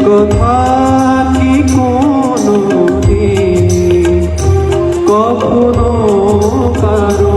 কথা কি কোনো কখনো কারও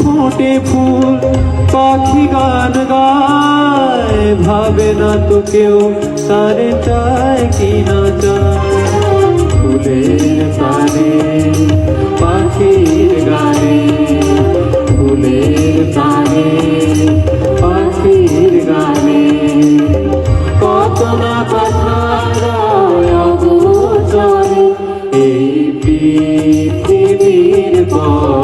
ফোটে ফুল পাখি গান গায়। ভাবে না তো কেউ তারে চায় কি না চায়। ফুলের প্রাণে পাখির গানে, ফুলের প্রাণে পাখির গানে। কত না কথা এই পৃথিবীর পরে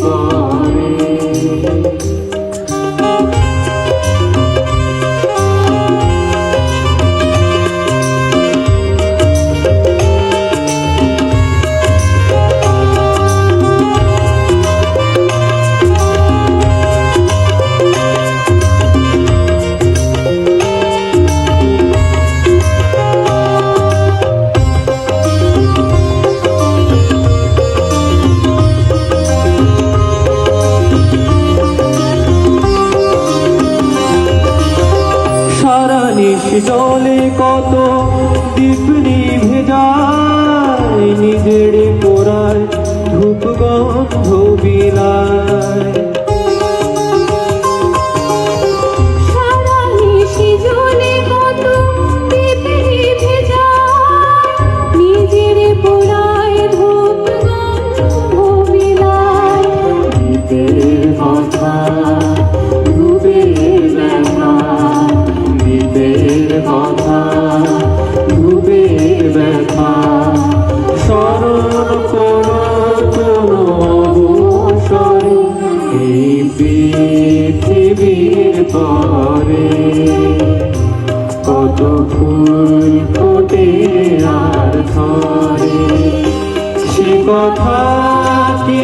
পৃথিবীর নিশ জলে কত দ্বীপ নিভে যায় নিজের পোড়ায় ধূপ গন্ধ বিলায় সারা পরে কত ফুল আর ধরে সে কথা কি